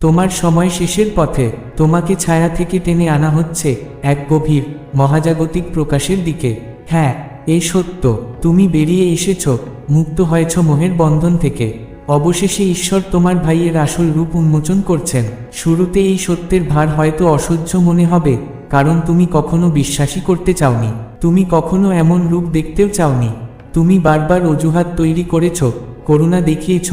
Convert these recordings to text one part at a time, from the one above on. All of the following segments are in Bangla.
তোমার সময় শেষের পথে তোমাকে ছায়া থেকে টেনে আনা হচ্ছে এক গভীর, মহাজাগতিক প্রকাশের দিকে। হ্যাঁ এই সত্য, তুমি বেরিয়ে এসেছ, মুক্ত হয়েছ মোহের বন্ধন থেকে। অবশেষে ঈশ্বর তোমার ভাইয়ের আসল রূপ উন্মোচন করছেন। শুরুতে এই সত্যের ভার হয়তো অসহ্য মনে হবে, কারণ তুমি কখনো বিশ্বাসই করতে চাওনি। তুমি কখনো এমন রূপ দেখতেও চাওনি। তুমি বারবার অজুহাত তৈরি করেছ, করুণা দেখিয়েছ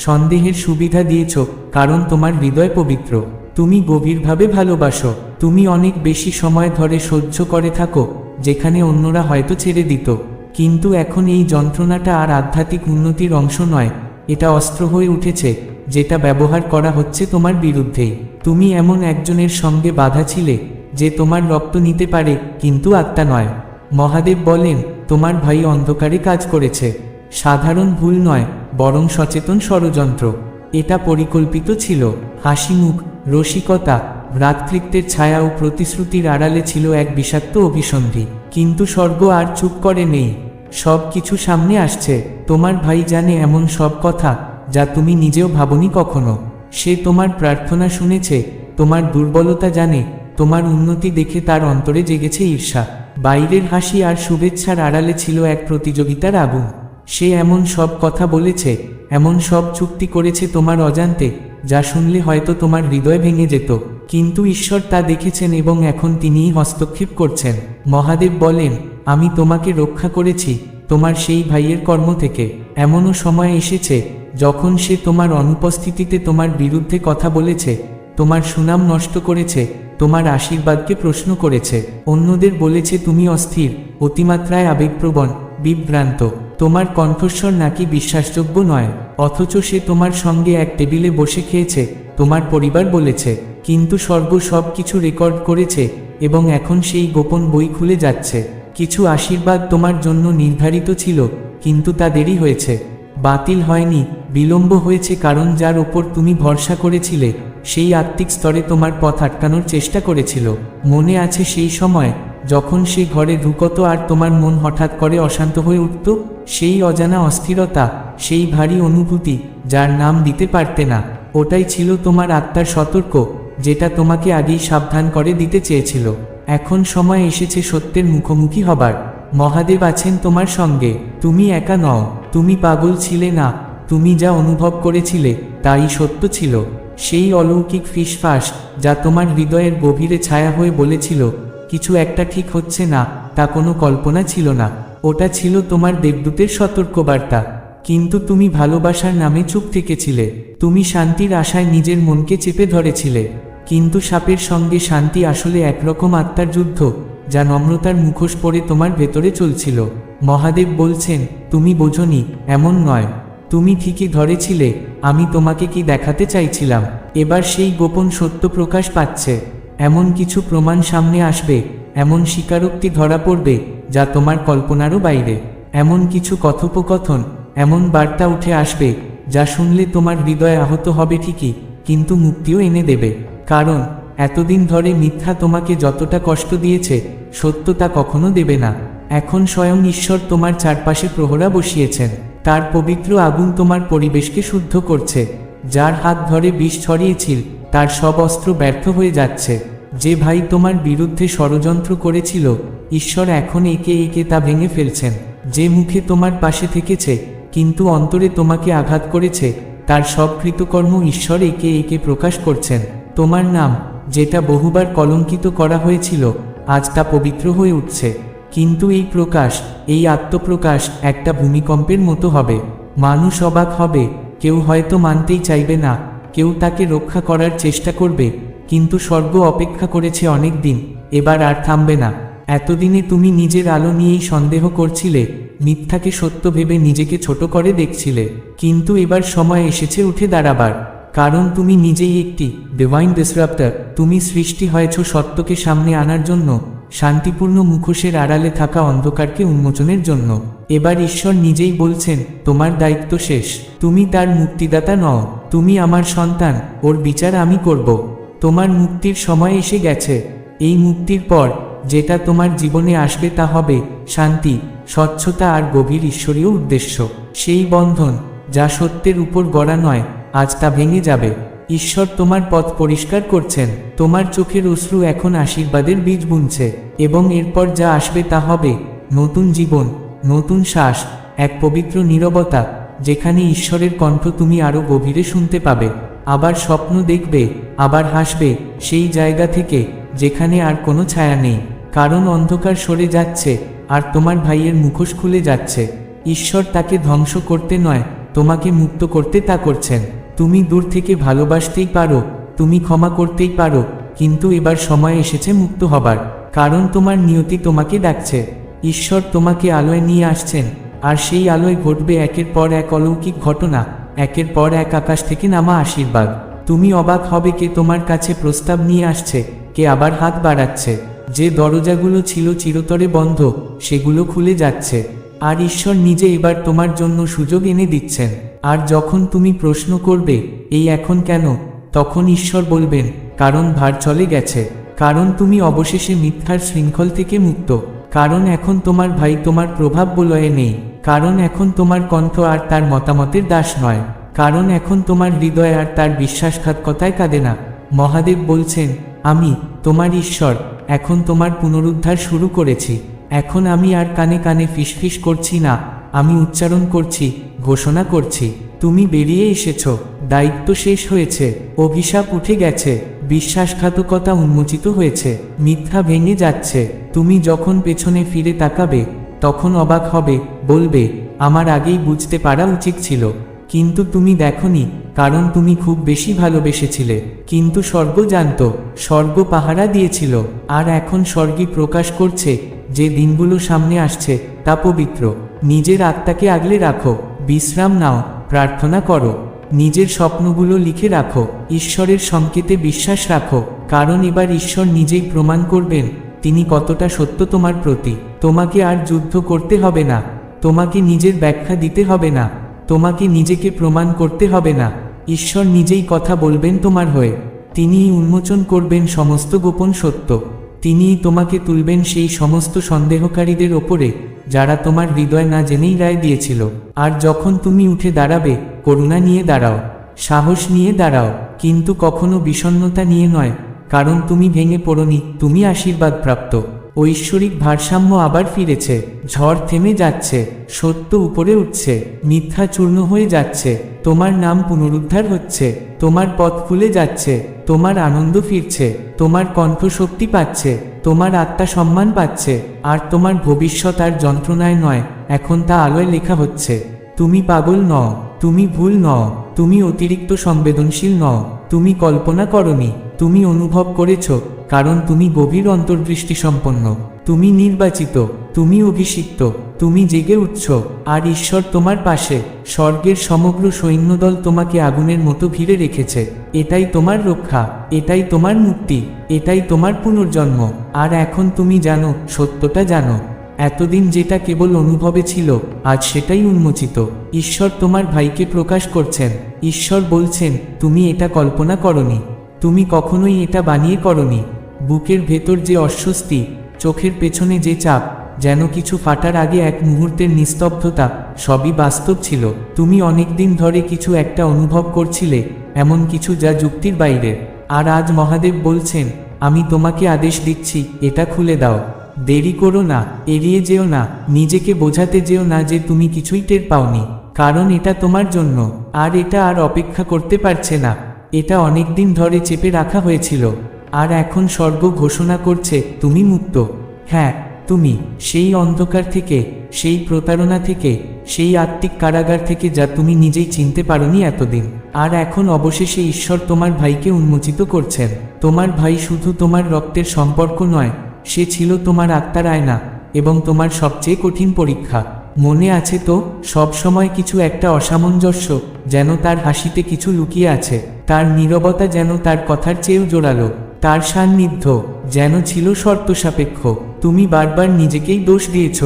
সন্দেহের সুবিধা দিয়েছ, কারণ তোমার হৃদয় পবিত্র। তুমি গভীরভাবে ভালোবাসো। তুমি অনেক বেশি সময় ধরে সহ্য করে থাকো, যেখানে অন্যরা হয়তো ছেড়ে দিত। কিন্তু এখন এই যন্ত্রণাটা আর আধ্যাত্মিক উন্নতির অংশ নয়। এটা অস্ত্র হয়ে উঠেছে, যেটা ব্যবহার করা হচ্ছে তোমার বিরুদ্ধেই। তুমি এমন একজনের সঙ্গে বাধা ছিলে, যে তোমার রক্ত নিতে পারে, কিন্তু আত্মা নয়। মহাদেব বলেন, তোমার ভাই অন্ধকারে কাজ করেছে। সাধারণ ভুল নয় বরং সচেতন ষড়যন্ত্র। এটা পরিকল্পিত ছিল। হাসিমুখ, রসিকতা, ভ্রাতৃত্বের ছায়া ও প্রতিশ্রুতির আড়ালে ছিল এক বিষাক্ত অভিসন্ধি। কিন্তু স্বর্গ আর চুপ করে নেই। সব কিছু সামনে আসছে। তোমার ভাই জানে এমন সব কথা, যা তুমি নিজেও ভাবনি কখনো। সে তোমার প্রার্থনা শুনেছে, তোমার দুর্বলতা জানে, তোমার উন্নতি দেখে তার অন্তরে জেগেছে ঈর্ষা। বাইরের হাসি আর শুভেচ্ছার আড়ালে ছিল এক প্রতিযোগিতার আগুন। সে এমন সব কথা বলেছে, এমন সব চুক্তি করেছে তোমার অজান্তে, যা শুনলে হয়তো তোমার হৃদয় ভেঙে যেত। কিন্তু ঈশ্বর তা দেখেছেন এবং এখন তিনিই হস্তক্ষেপ করছেন। মহাদেব বলেন, আমি তোমাকে রক্ষা করেছি, তোমার সেই ভাইয়ের কর্ম থেকে। এমনও সময় এসেছে, যখন সে তোমার অনুপস্থিতিতে তোমার বিরুদ্ধে কথা বলেছে, তোমার সুনাম নষ্ট করেছে, তোমার আশীর্বাদকে প্রশ্ন করেছে। অন্যদের বলেছে, তুমি অস্থির, অতিমাত্রায় আবেগপ্রবণ, বিভ্রান্ত। তোমার কণ্ঠস্বর নাকি বিশ্বাসযোগ্য নয়, অথচ সে তোমার সঙ্গে এক টেবিলে বসে খেয়েছে, তোমার পরিবার বলেছে, কিন্তু স্বর্গ সব কিছু রেকর্ড করেছে, এবং এখন সেই গোপন বই খুলে যাচ্ছে। কিছু আশীর্বাদ তোমার জন্য নির্ধারিত ছিল, কিন্তু তা দেরি হয়েছে। বাতিল হয়নি, বিলম্ব হয়েছে কারণ যার ওপর তুমি ভরসা করেছিলে, সেই আত্মিক স্তরে তোমার পথ আটকানোর চেষ্টা করেছিল। মনে আছে সেই সময় যখন সে ঘরে ঢুকত আর তোমার মন হঠাৎ করে অশান্ত হয়ে উঠত, সেই অজানা অস্থিরতা, সেই ভারী অনুভূতি, যার নাম দিতে পারতে না, ওটাই ছিল তোমার আত্মার সতর্ক, যেটা তোমাকে আগেই সাবধান করে দিতে চেয়েছিল। এখন সময় এসেছে সত্যের মুখোমুখি হবার। মহাদেব আছেন তোমার সঙ্গে, তুমি একা নও, তুমি পাগল ছিলে না, তুমি যা অনুভব করেছিলে, তাই সত্য ছিল। সেই অলৌকিক ফিসফাস, যা তোমার হৃদয়ের গভীরে ছায়া হয়ে বলেছিল কিছু একটা ঠিক হচ্ছে না, তা কোনো কল্পনা ছিল না। ওটা ছিল তোমার দেবদূতের সতর্কবার্তা। কিন্তু তুমি ভালোবাসার নামে চুপ থেকেছিলে। তুমি শান্তির আশায় নিজের মনকে চেপে ধরেছিলে। কিন্তু সাপের সঙ্গে শান্তি আসলে একরকম আত্মার যুদ্ধ, যা নম্রতার মুখোশ পরে তোমার ভেতরে চলছিল। মহাদেব বলছেন, তুমি বোঝনি, এমন নয়। তুমি ঠিকই ধরেছিলে, আমি তোমাকে কি দেখাতে চাইছিলাম? এবার সেই গোপন সত্য প্রকাশ পাচ্ছে। এমন কিছু প্রমাণ সামনে আসবে, এমন স্বীকারোক্তি ধরা পড়বে, যা তোমার কল্পনারও বাইরে। এমন কিছু কথোপকথন, এমন বার্তা উঠে আসবে, যা শুনলে তোমার হৃদয় আহত হবে ঠিকই, কিন্তু মুক্তিও এনে দেবে। কারণ, এতদিন ধরে মিথ্যা তোমাকে যতটা কষ্ট দিয়েছে সত্য তা কখনো দেবে না। এখন স্বয়ং ঈশ্বর তোমার চারপাশে প্রহরা বসিয়েছেন। তার পবিত্র আগুন তোমার পরিবেশকে শুদ্ধ করছে, যার হাত ধরে বিষ ছড়িয়েছিল তার সব অস্ত্র ব্যর্থ হয়ে যাচ্ছে। যে ভাই তোমার বিরুদ্ধে ষড়যন্ত্র করেছিল, ঈশ্বর এখন একে একে তা ভেঙে ফেলছেন। যে মুখে তোমার পাশে থেকেছে, কিন্তু অন্তরে তোমাকে আঘাত করেছে, তার সব কৃতকর্ম ঈশ্বর একে একে প্রকাশ করছেন। তোমার নাম, যেটা বহুবার কলঙ্কিত করা হয়েছিল, আজ তা পবিত্র হয়ে উঠছে। কিন্তু এই প্রকাশ, এই আত্মপ্রকাশ একটা ভূমিকম্পের মতো হবে। মানুষ অবাক হবে, কেউ হয়তো মানতেই চাইবে না কেউ তাকে রক্ষা করার চেষ্টা করবে, কিন্তু স্বর্গ অপেক্ষা করেছে অনেক দিন এবার আর থামবে না। এতদিনে তুমি নিজের আলো নিয়েই সন্দেহ করছিলে, মিথ্যাকে সত্য ভেবে নিজেকে ছোট করে দেখছিলে, কিন্তু এবার সময় এসেছে উঠে দাঁড়াবার। কারণ তুমি নিজেই একটি ডিভাইন ডিসরাপ্টার তুমি সৃষ্টি হয়েছ সত্যকে সামনে আনার জন্য, শান্তিপূর্ণ মুখোশের আড়ালে থাকা অন্ধকারকে উন্মোচনের জন্য। এবার ঈশ্বর নিজেই বলছেন, তোমার দায়িত্ব শেষ, তুমি তার মুক্তিদাতা নও। তুমি আমার সন্তান, ওর বিচার আমি করব। তোমার মুক্তির সময় এসে গেছে। এই মুক্তির পর, যেটা তোমার জীবনে আসবে তা হবে শান্তি, স্বচ্ছতা আর গভীর ঈশ্বরীয় উদ্দেশ্য। সেই বন্ধন, যা সত্যের উপর গড়া নয়, আজ তা ভেঙে যাবে। ঈশ্বর তোমার পথ পরিষ্কার করছেন। তোমার চোখের অশ্রু এখন আশীর্বাদের বীজ বুনছে। এবং এরপর যা আসবে তা হবে নতুন জীবন, নতুন শ্বাস, এক পবিত্র নীরবতা। যেখানে ঈশ্বরের কণ্ঠ তুমি আরও গভীরে শুনতে পাবে, আবার স্বপ্ন দেখবে, আবার হাসবে, সেই জায়গা থেকে যেখানে আর কোনো ছায়া নেই, কারণ অন্ধকার সরে যাচ্ছে, আর তোমার ভাইয়ের মুখোশ খুলে যাচ্ছে। ঈশ্বর তাকে ধ্বংস করতে নয়, তোমাকে মুক্ত করতে তা করছেন। তুমি দূর থেকে ভালোবাসতেই পারো, তুমি ক্ষমা করতেই পারো, কিন্তু এবার সময় এসেছে মুক্ত হবার, কারণ তোমার নিয়তি তোমাকে ডাকছে। ঈশ্বর তোমাকে আলোয় নিয়ে আসছেন। আর সেই আলোয় ঘটবে একের পর এক অলৌকিক ঘটনা, একের পর এক আকাশ থেকে নামা আশীর্বাদ। তুমি অবাক হবে কে তোমার কাছে প্রস্তাব নিয়ে আসছে, কে আবার হাত বাড়াচ্ছে। যে দরজাগুলো ছিল চিরতরে বন্ধ, সেগুলো খুলে যাচ্ছে। আর ঈশ্বর নিজে এবার তোমার জন্য সুযোগ এনে দিচ্ছেন। আর যখন তুমি প্রশ্ন করবে, এই এখন কেন? তখন ঈশ্বর বলবেন, কারণ ভার চলে গেছে। কারণ তুমি অবশেষে মিথ্যার শৃঙ্খল থেকে মুক্ত। কারণ এখন তোমার ভাই তোমার প্রভাব বলয়ে নেই। কারণ এখন তোমার কণ্ঠ আর তার মতামতের দাস নয়। কারণ এখন তোমার হৃদয় আর তার বিশ্বাসঘাতকতায় কাঁদে না। মহাদেব বলছেন, আমি, তোমার ঈশ্বর, এখন তোমার পুনরুদ্ধার শুরু করেছি। এখন আমি আর কানে কানে ফিসফিস করছি না। আমি উচ্চারণ করছি, ঘোষণা করছি। তুমি বেরিয়ে এসেছ, দায়িত্ব শেষ হয়েছে, অভিশাপ উঠে গেছে, বিশ্বাসঘাতকতা উন্মোচিত হয়েছে, মিথ্যা ভেঙে যাচ্ছে। তুমি যখন পেছনে ফিরে তাকাবে তখন অবাক হবে, বলবে, আমার আগেই বুঝতে পারা উচিত ছিল। কিন্তু তুমি দেখনি, কারণ তুমি খুব বেশি ভালোবেসেছিলে। কিন্তু স্বর্গ জানত, স্বর্গ পাহারা দিয়েছিল। আর এখন স্বর্গই প্রকাশ করছে, যে দিনগুলো সামনে আসছে, তা পবিত্র। নিজের আত্মাকে আগলে রাখো, বিশ্রাম নাও, প্রার্থনা করো। নিজের স্বপ্নগুলো লিখে রাখো, ঈশ্বরের সংকেতে বিশ্বাস রাখো। কারণ এবার ঈশ্বর নিজেই প্রমাণ করবেন তিনি কতটা সত্য তোমার প্রতি? তোমাকে আর যুদ্ধ করতে হবে না। তোমাকে নিজের ব্যাখ্যা দিতে হবে না। তোমাকে নিজেকে প্রমাণ করতে হবে না। ঈশ্বর নিজেই কথা বলবেন তোমার হয়ে। তিনিই উন্মোচন করবেন সমস্ত গোপন সত্য। তিনিই তোমাকে তুলবেন সেই সমস্ত সন্দেহকারীদের ওপরে, যারা তোমার হৃদয় না জেনেই রায় দিয়েছিল। আর যখন তুমি উঠে দাঁড়াবে, করুণা নিয়ে দাঁড়াও। সাহস নিয়ে দাঁড়াও। কিন্তু কখনো বিষণ্ণতা নিয়ে নয়। কারণ তুমি ভেঙে পড়নি, তুমি আশীর্বাদ প্রাপ্ত ঐশ্বরিক ভারসাম্য আবার ফিরেছে, ঝড় থেমে যাচ্ছে, সত্য উপরে উঠছে, মিথ্যা চূর্ণ হয়ে যাচ্ছে, তোমার নাম পুনরুদ্ধার হচ্ছে, তোমার পথ খুলে যাচ্ছে, তোমার আনন্দ ফিরছে, তোমার কণ্ঠ শক্তি পাচ্ছে, তোমার আত্মা সম্মান পাচ্ছে, আর তোমার ভবিষ্যৎ আর যন্ত্রণায় নয়, এখন তা আলোয় লেখা হচ্ছে। তুমি পাগল নও, তুমি ভুল নও, তুমি অতিরিক্ত সংবেদনশীল নও, তুমি কল্পনা করনি তুমি অনুভব করেছ, কারণ তুমি গভীর অন্তর্দৃষ্টি সম্পন্ন। তুমি নির্বাচিত, তুমি অভিষিক্ত, তুমি জেগে উঠছ, আর ঈশ্বর তোমার পাশে, স্বর্গের সমগ্র সৈন্যদল তোমাকে আগুনের মতো ঘিরে রেখেছে। এটাই তোমার রক্ষা, এটাই তোমার মুক্তি, এটাই তোমার পুনর্জন্ম। আর এখন তুমি জানো, সত্যটা জানো। এতদিন যেটা কেবল অনুভবে ছিল, আজ সেটাই উন্মোচিত। ঈশ্বর তোমার ভাইকে প্রকাশ করছেন। ঈশ্বর বলছেন, তুমি এটা কল্পনা করনি। তুমি কখনোই এটা বানিয়ে করনি। বুকের ভেতর যে অস্বস্তি, চোখের পেছনে যে চাপ, যেন কিছু ফাটার আগে এক মুহূর্তের নিস্তব্ধতা, সবই বাস্তব ছিল। তুমি অনেকদিন ধরে কিছু একটা অনুভব করছিলে, এমন কিছু যা যুক্তির বাইরে। আর আজ মহাদেব বলছেন, আমি তোমাকে আদেশ দিচ্ছি, এটা খুলে দাও। দেরি করো না, এড়িয়ে যেও না, নিজেকে বোঝাতে যেও না যে তুমি কিছুই টের পাওনি, কারণ এটা তোমার জন্য, আর এটা আর অপেক্ষা করতে পারছে না। এটা অনেকদিন ধরে চেপে রাখা হয়েছিল। আর এখন স্বর্গ ঘোষণা করছে, তুমি মুক্ত। হ্যাঁ তুমি, সেই অন্ধকার থেকে, সেই প্রতারণা থেকে, সেই আত্মিক কারাগার থেকে যা তুমি নিজেই চিনতে পারোনি এতদিন। আর এখন অবশেষে ঈশ্বর তোমার ভাইকে উন্মোচিত করছেন। তোমার ভাই শুধু তোমার রক্তের সম্পর্ক নয়, সে ছিল তোমার আত্মার আয়না এবং তোমার সবচেয়ে কঠিন পরীক্ষা। মনে আছে তো সব সময় কিছু একটা অসামঞ্জস্য, যেন তার হাসিতে কিছু লুকিয়ে আছে। তার নীরবতা যেন তার কথার চেয়েও জোরালো, তার সান্নিধ্য যেন ছিল শর্ত সাপেক্ষ তুমি বারবার নিজেকেই দোষ দিয়েছ।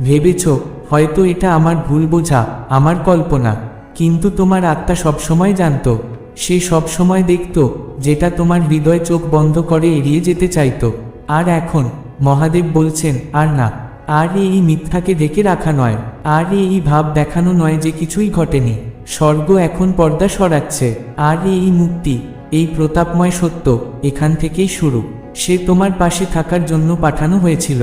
ভেবেছ, হয়তো এটা আমার ভুল বোঝা, আমার কল্পনা। কিন্তু তোমার আত্মা সবসময় জানত। সে সবসময় দেখত, যেটা তোমার হৃদয় চোখ বন্ধ করে এড়িয়ে যেতে চাইত। আর এখন, মহাদেব বলছেন, আর না, আর এই মিথ্যাকে ঢেকে রাখা নয়। আর এই ভাব দেখানো নয় যে কিছুই ঘটেনি। স্বর্গ এখন পর্দা সরাচ্ছে। আর এই মুক্তি, এই প্রতাপময় সত্য এখান থেকেই শুরু। সে তোমার পাশে থাকার জন্য পাঠানো হয়েছিল,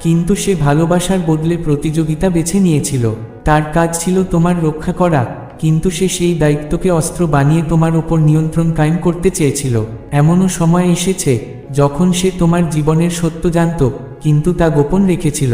কিন্তু সে ভালোবাসার বদলে প্রতিযোগিতা বেছে নিয়েছিল। তার কাজ ছিল তোমার রক্ষা করা, কিন্তু সে সেই দায়িত্বকে অস্ত্র বানিয়ে তোমার ওপর নিয়ন্ত্রণ কায়েম করতে চেয়েছিল। এমনও সময় এসেছে, যখন সে তোমার জীবনের সত্য জানত, কিন্তু তা গোপন রেখেছিল।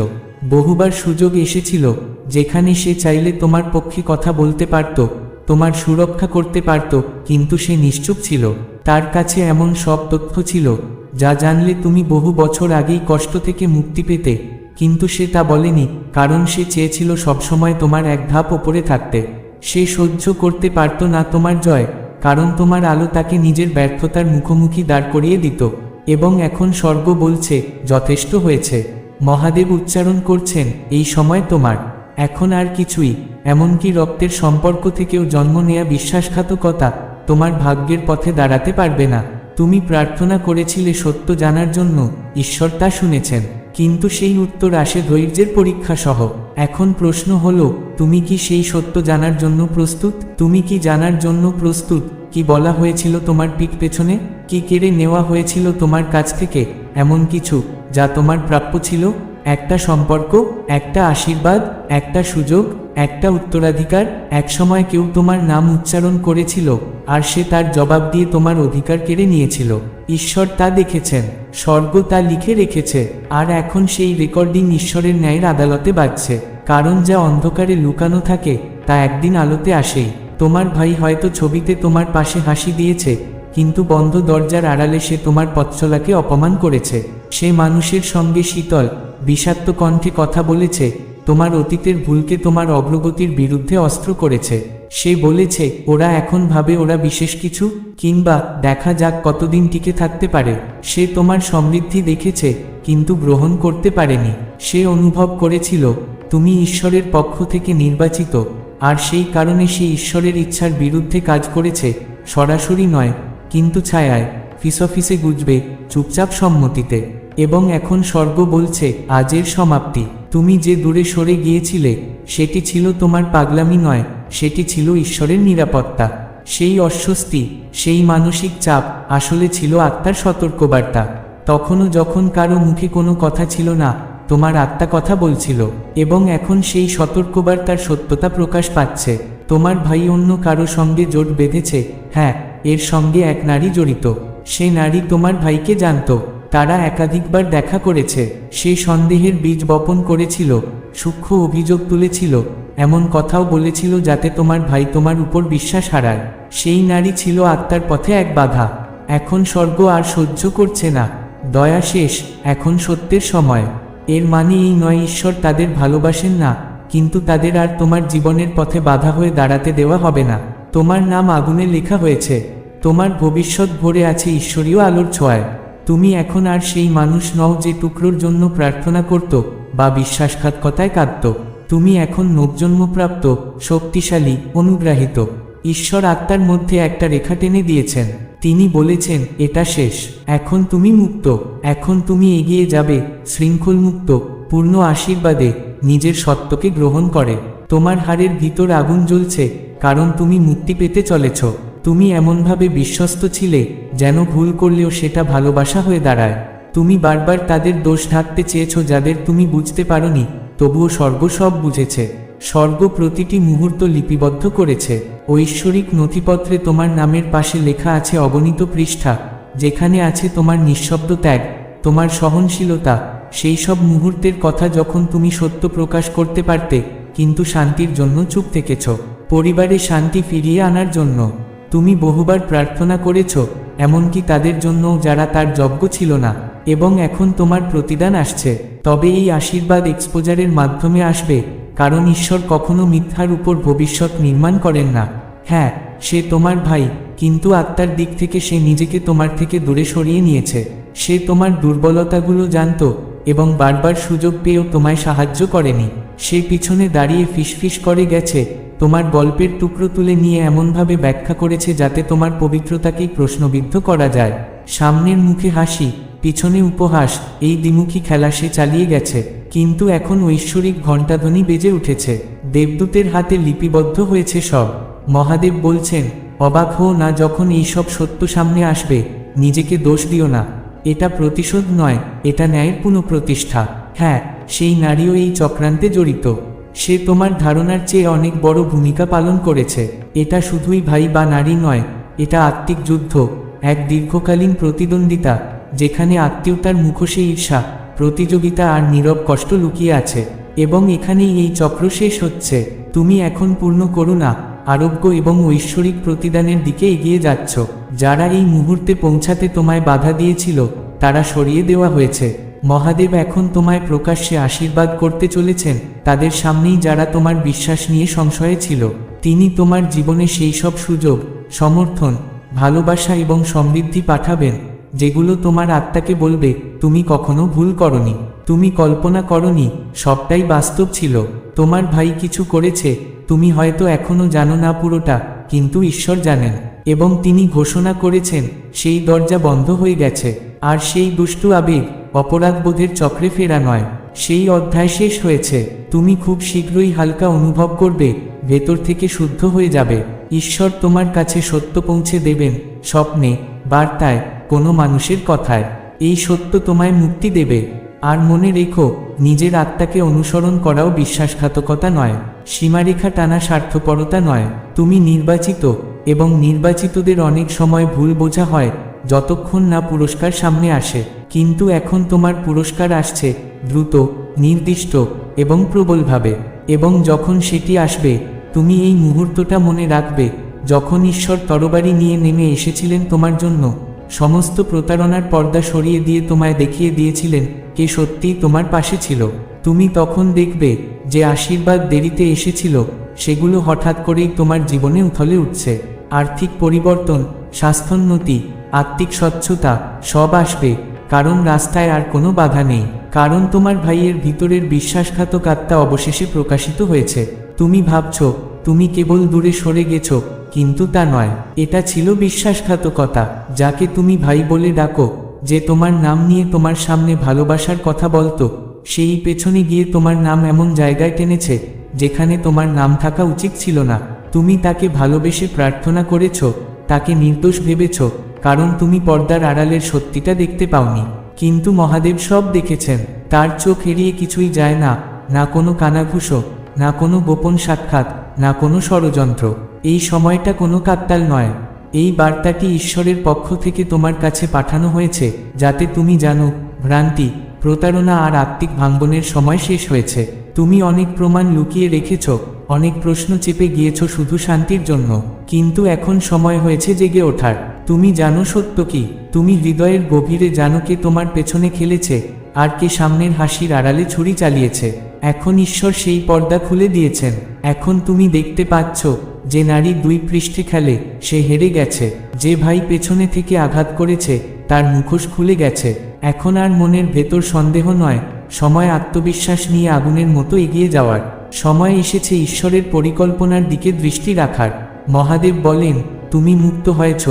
বহুবার সুযোগ এসেছিল যেখানে সে চাইলে তোমার পক্ষে কথা বলতে পারত, তোমার সুরক্ষা করতে পারত, কিন্তু সে নিশ্চুপ ছিল। তার কাছে এমন সব তথ্য ছিল, যা জানলে তুমি বহু বছর আগেই কষ্ট থেকে মুক্তি পেতে। কিন্তু সে তা বলেনি, কারণ সে চেয়েছিল সবসময় তোমার এক ধাপ ওপরে থাকতে। সে সহ্য করতে পারত না তোমার জয়, কারণ তোমার আলো তাকে নিজের ব্যর্থতার মুখোমুখি দাঁড় করিয়ে দিত। এবং এখন স্বর্গ বলছে, যথেষ্ট হয়েছে। মহাদেব উচ্চারণ করছেন, এই সময় তোমার এখন আর কিছুই, এমনকি রক্তের সম্পর্ক থেকেও জন্ম নেয়া বিশ্বাসঘাতকতা তোমার ভাগ্যের পথে দাঁড়াতে পারবে না। তুমি প্রার্থনা করেছিলে সত্য জানার জন্য, ঈশ্বর তা শুনেছেন, কিন্তু সেই উত্তর আসে ধৈর্যের পরীক্ষা সহ। এখন প্রশ্ন হলো, তুমি কি সেই সত্য জানার জন্য প্রস্তুত? তুমি কি জানার জন্য প্রস্তুত? কি বলা হয়েছিল তোমার পিঠ পেছনে? কি কেড়ে নেওয়া হয়েছিল তোমার কাছ থেকে? এমন কিছু, যা তোমার প্রাপ্য ছিল? একটা সম্পর্ক, একটা আশীর্বাদ, একটা সুযোগ, একটা উত্তরাধিকার একসময় কেউ তোমার নাম উচ্চারণ করেছিল, আর সে তার জবাব দিয়ে তোমার অধিকার কেড়ে নিয়েছিল। ঈশ্বর তা দেখেছেন, স্বর্গ তা লিখে রেখেছে, আর এখন সেই রেকর্ডিং ঈশ্বরের ন্যায়ের আদালতে বাজছে। কারণ যা অন্ধকারে লুকানো থাকে, তা একদিন আলোতে আসেই তোমার ভাই হয়তো ছবিতে তোমার পাশে হাসি দিয়েছে, কিন্তু বন্ধ দরজার আড়ালে সে তোমার পথচলাকে অপমান করেছে। সে মানুষের সঙ্গে শীতল বিষাক্ত কণ্ঠে কথা বলেছে, তোমার অতীতের ভুলকে তোমার অগ্রগতির বিরুদ্ধে অস্ত্র করেছে। সে বলেছে, ওরা এখন ভাবে ওরা বিশেষ কিছু, কিংবা দেখা যাক কতদিন টিকে থাকতে পারে। সে তোমার সমৃদ্ধি দেখেছে, কিন্তু গ্রহণ করতে পারেনি। সে অনুভব করেছিল, তুমি ঈশ্বরের পক্ষ থেকে নির্বাচিত, আর সেই কারণে সে ঈশ্বরের ইচ্ছার বিরুদ্ধে কাজ করেছে, সরাসরি নয়, কিন্তু ছায়ায়। ফিসফিসে গুজবে, চুপচাপ সম্মতিতে। এবং এখন স্বর্গ বলছে, আজের সমাপ্তি। তুমি যে দূরে সরে গিয়েছিলে, সেটি ছিল তোমার পাগলামি নয়, সেটি ছিল ঈশ্বরের নিরাপত্তা। সেই অস্বস্তি, সেই মানসিক চাপ আসলে ছিল আত্মার সতর্কবার্তা। তখনও যখন কারও মুখে কোনো কথা ছিল না, তোমার আত্মা কথা বলছিল, এবং এখন সেই সতর্কবার্তার সত্যতা প্রকাশ পাচ্ছে। তোমার ভাই অন্য কারও সঙ্গে জোট বেঁধেছে হ্যাঁ এর সঙ্গে এক নারী জড়িত। সে নারী তোমার ভাইকে জানত। তারা একাধিকবার দেখা করেছে সে সন্দেহের বীজ বপন করেছিল, সূক্ষ্ম অভিযোগ তুলেছিল, এমন কথাও বলেছিল যাতে তোমার ভাই তোমার উপর বিশ্বাস হারায়। সেই নারী ছিল আত্মার পথে এক বাধা। এখন স্বর্গ আর সহ্য করছে না। দয়া শেষ, এখন সত্যের সময়। এর মানে এই নয়, ঈশ্বর তাদের ভালোবাসেন না, কিন্তু তাদের আর তোমার জীবনের পথে বাধা হয়ে দাঁড়াতে দেওয়া হবে না। তোমার নাম আগুনে লেখা হয়েছে। তোমার ভবিষ্যৎ ভরে আছে ঈশ্বরীয় আলোর ছোঁয়ায়। তুমি এখন আর সেই মানুষ নও যে টুকরোর জন্য প্রার্থনা করত বা বিশ্বাসঘাতকতায় কাঁদত। তুমি এখন নবজন্মপ্রাপ্ত শক্তিশালী, অনুগ্রাহিত। ঈশ্বর আত্মার মধ্যে একটা রেখা টেনে দিয়েছেন। তিনি বলেছেন, এটা শেষ। এখন তুমি মুক্ত। এখন তুমি এগিয়ে যাবে, শৃঙ্খলমুক্ত, পূর্ণ আশীর্বাদে, নিজের সত্যকে গ্রহণ করে। তোমার হাড়ের ভিতর আগুন জ্বলছে, কারণ তুমি মুক্তি পেতে চলেছ। তুমি এমনভাবে বিশ্বস্ত ছিলে, যেন ভুল করলেও সেটা ভালোবাসা হয়ে দাঁড়ায়। তুমি বারবার তাদের দোষ ঢাকতে চেয়েছ যাদের তুমি বুঝতে পারোনি, তবুও স্বর্গ সব বুঝেছে। স্বর্গ প্রতিটি মুহূর্ত লিপিবদ্ধ করেছে। ঐশ্বরিক নথিপত্রে তোমার নামের পাশে লেখা আছে অগণিত পৃষ্ঠা, যেখানে আছে তোমার নিঃশব্দ ত্যাগ, তোমার সহনশীলতা। সেই সব মুহূর্তের কথা যখন তুমি সত্য প্রকাশ করতে পারতে, কিন্তু শান্তির জন্য চুপ থেকেছ। পরিবারে শান্তি ফিরিয়ে আনার জন্য। তুমি বহুবার প্রার্থনা করেছ, এমনকি তাদের জন্য যারা তার যজ্ঞ ছিল না, এবং এখন তোমার প্রতিদান আসছে। তবে এই আশীর্বাদ এক্সপোজারের মাধ্যমে আসবে, কারণ ঈশ্বর কখনো মিথ্যার উপর ভবিষ্যৎ নির্মাণ করেন না। হ্যাঁ সে তোমার ভাই, কিন্তু আত্মার দিক থেকে সে নিজেকে তোমার থেকে দূরে সরিয়ে নিয়েছে। সে তোমার দুর্বলতাগুলো জানত, এবং বারবার সুযোগ পেয়েও তোমায় সাহায্য করেনি। সে পিছনে দাঁড়িয়ে ফিসফিস করে গেছে তোমার গল্পের টুকরো তুলে নিয়ে এমনভাবে ব্যাখ্যা করেছে যাতে তোমার পবিত্রতাকেই প্রশ্নবিদ্ধ করা যায়। সামনের মুখে হাসি, পিছনে উপহাস, এই দ্বিমুখী খেলা সে চালিয়ে গেছে, কিন্তু এখন ঐশ্বরিক ঘণ্টাধ্বনি বেজে উঠেছে। দেবদূতের হাতে লিপিবদ্ধ হয়েছে সব। মহাদেব বলছেন, অবাক হও না যখন এইসব সত্য সামনে আসবে, নিজেকে দোষ দিও না। এটা প্রতিশোধ নয়, এটা ন্যায়ের পুনঃপ্রতিষ্ঠা। হ্যাঁ সেই নারীও এই চক্রান্তে জড়িত। সে তোমার ধারণার চেয়ে অনেক বড় ভূমিকা পালন করেছে। এটা শুধুই ভাই বা নারী নয়, এটা আত্মিক যুদ্ধ, এক দীর্ঘকালীন প্রতিদ্বন্দ্বিতা, যেখানে আত্মীয়তার মুখোশে ঈর্ষা, প্রতিযোগিতা আর নীরব কষ্ট লুকিয়ে আছে। এবং এখানেই এই চক্র শেষ হচ্ছে। তুমি এখন পূর্ণ করুণা, আরোগ্য এবং ঐশ্বরিক প্রতিদানের দিকে এগিয়ে যাচ্ছ। যারা এই মুহূর্তে পৌঁছাতে তোমায় বাধা দিয়েছিল তারা সরিয়ে দেওয়া হয়েছে। মহাদেব এখন তোমায় প্রকাশ্যে আশীর্বাদ করতে চলেছেন, তাদের সামনেই যারা তোমার বিশ্বাস নিয়ে সংশয়ে ছিল। তিনি তোমার জীবনে সেই সব সুযোগ, সমর্থন, ভালোবাসা এবং সমৃদ্ধি পাঠাবেন, যেগুলো তোমার আত্মাকে বলবে, তুমি কখনো ভুল করনি, তুমি কল্পনা করনি, সবটাই বাস্তব ছিল। তোমার ভাই কিছু করেছে, তুমি হয়তো এখনও জানো না পুরোটা, কিন্তু ঈশ্বর জানেন। এবং তিনি ঘোষণা করেছেন, সেই দরজা বন্ধ হয়ে গেছে। আর সেই দুষ্টু আবেগ অপরাধবোধের চক্রে ফেরা নয়। সেই অধ্যায় শেষ হয়েছে। তুমি খুব শীঘ্রই হালকা অনুভব করবে, ভেতর থেকে শুদ্ধ হয়ে যাবে। ঈশ্বর তোমার কাছে সত্য পৌঁছে দেবেন, স্বপ্নে, বার্তায়, কোনো মানুষের কথায়। এই সত্য তোমায় মুক্তি দেবে। আর মনে রেখো, নিজের আত্মাকে অনুসরণ করাও বিশ্বাসঘাতকতা নয়। সীমারেখা টানা স্বার্থপরতা নয়। তুমি নির্বাচিত, এবং নির্বাচিতদের অনেক সময় ভুল বোঝা হয় যতক্ষণ না পুরস্কার সামনে আসে, কিন্তু এখন তোমার পুরস্কার আসছে, দ্রুত, নির্দিষ্ট এবং প্রবলভাবে। এবং যখন সেটি আসবে, তুমি এই মুহূর্তটা মনে রাখবে, যখন ঈশ্বর তরবারি নিয়ে নেমে এসেছিলেন তোমার জন্য। সমস্ত প্রতারণার পর্দা সরিয়ে দিয়ে তোমায় দেখিয়ে দিয়েছিলেন কে সত্যিই তোমার পাশে ছিল। তুমি তখন দেখবে যে আশীর্বাদ দেরিতে এসেছিল, সেগুলো হঠাৎ করেই তোমার জীবনে উথলে উঠছে। আর্থিক পরিবর্তন, স্বাস্থ্যোন্নতি আত্মিক স্বচ্ছতা, সব আসবে। কারণ রাস্তায় আর কোনো বাধা নেই। কারণ তোমার ভাইয়ের ভিতরের বিশ্বাসঘাতক আত্মা অবশেষে প্রকাশিত হয়েছে। তুমি ভাবছ, তুমি কেবল দূরে সরে গেছো, কিন্তু তা নয়। এটা ছিল বিশ্বাসঘাতকতা, যাকে তুমি ভাই বলে ডাকো, যে তোমার নাম নিয়ে তোমার সামনে ভালোবাসার কথা বলতো। সেই পেছনে গিয়ে তোমার নাম এমন জায়গায় টেনেছে, যেখানে তোমার নাম থাকা উচিত ছিল না। তুমি তাকে ভালোবেসে প্রার্থনা করেছ, তাকে নির্দোষ ভেবেছ কারণ তুমি পর্দার আড়ালের সত্যিটা দেখতে পাওনি। কিন্তু মহাদেব সব দেখেছেন। তার চোখ এড়িয়ে কিছুই যায় না। না কোনো কানাঘুষো না কোনো গোপন সাক্ষাৎ, না কোনো ষড়যন্ত্র। এই সময়টা কোনো কাকতাল নয়। এই বার্তাটি ঈশ্বরের পক্ষ থেকে তোমার কাছে পাঠানো হয়েছে, যাতে তুমি জানো, ভ্রান্তি, প্রতারণা আর আত্মিক ভাঙ্গনের সময় শেষ হয়েছে। তুমি অনেক প্রমাণ লুকিয়ে রেখেছ, অনেক প্রশ্ন চেপে গিয়েছ শুধু শান্তির জন্য। কিন্তু এখন সময় হয়েছে জেগে ওঠার। তুমি জানো সত্য কি? তুমি হৃদয়ের গভীরে জানো কে তোমার পেছনে খেলেছে, আর কে সামনের হাসির আড়ালে ছুরি চালিয়েছে। এখন ঈশ্বর সেই পর্দা খুলে দিয়েছেন। এখন তুমি দেখতে পাচ্ছ, যে নারী দুই পৃষ্ঠে খেলে, সে হেরে গেছে। যে ভাই পেছনে থেকে আঘাত করেছে, তার মুখোশ খুলে গেছে। এখন আর মনের ভেতর সন্দেহ নয়, সময় আত্মবিশ্বাস নিয়ে আগুনের মতো এগিয়ে যাওয়ার। সময় এসেছে ঈশ্বরের পরিকল্পনার দিকে দৃষ্টি রাখার। মহাদেব বলেন, তুমি মুক্ত হয়েছ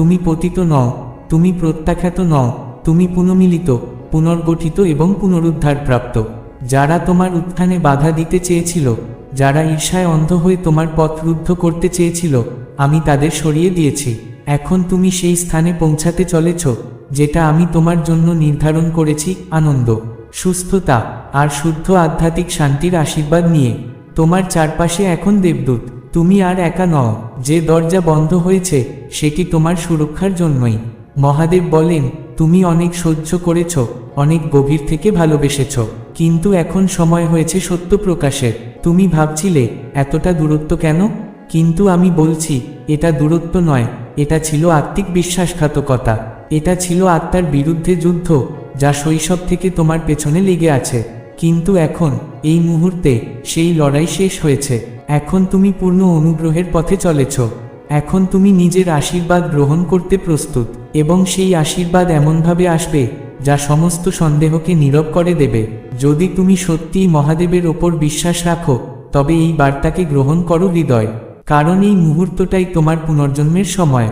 তুমি পতিত নও, তুমি প্রত্যাখ্যাত নও, তুমি পুনমিলিত, পুনর্গঠিত এবং পুনরুদ্ধারপ্রাপ্ত। যারা তোমার উত্থানে বাধা দিতে চেয়েছিল, যারা ঈর্ষায় অন্ধ হয়ে তোমার পথ রুদ্ধ করতে চেয়েছিল, আমি তাদের সরিয়ে দিয়েছি। এখন তুমি সেই স্থানে পৌঁছাতে চলেছ, যেটা আমি তোমার জন্য নির্ধারণ করেছি, আনন্দ, সুস্থতা, আর শুদ্ধ আধ্যাত্মিক শান্তির আশীর্বাদ নিয়ে। তোমার চারপাশে এখন দেবদূত তুমি আর একা নও, যে দরজা বন্ধ হয়েছে, সেটি তোমার সুরক্ষার জন্যই। মহাদেব বলেন, তুমি অনেক সহ্য করেছ, অনেক গভীর থেকে ভালোবেসেছ, কিন্তু এখন সময় হয়েছে সত্য প্রকাশের। তুমি ভাবছিলে, এতটা দূরত্ব কেন? কিন্তু আমি বলছি, এটা দূরত্ব নয়, এটা ছিল আত্মিক বিশ্বাসঘাতকতা। এটা ছিল আত্মার বিরুদ্ধে যুদ্ধ, যা শৈশব থেকে তোমার পেছনে লেগে আছে। কিন্তু এখন, এই মুহূর্তে, সেই লড়াই শেষ হয়েছে। এখন তুমি পূর্ণ অনুগ্রহের পথে চলেছ। এখন তুমি নিজের আশীর্বাদ গ্রহণ করতে প্রস্তুত, এবং সেই আশীর্বাদ এমনভাবে আসবে, যা সমস্ত সন্দেহকে নীরব করে দেবে। যদি তুমি সত্যিই মহাদেবের ওপর বিশ্বাস রাখো, তবে এই বার্তাকে গ্রহণ করো হৃদয়। কারণ এই মুহূর্তটাই তোমার পুনর্জন্মের সময়।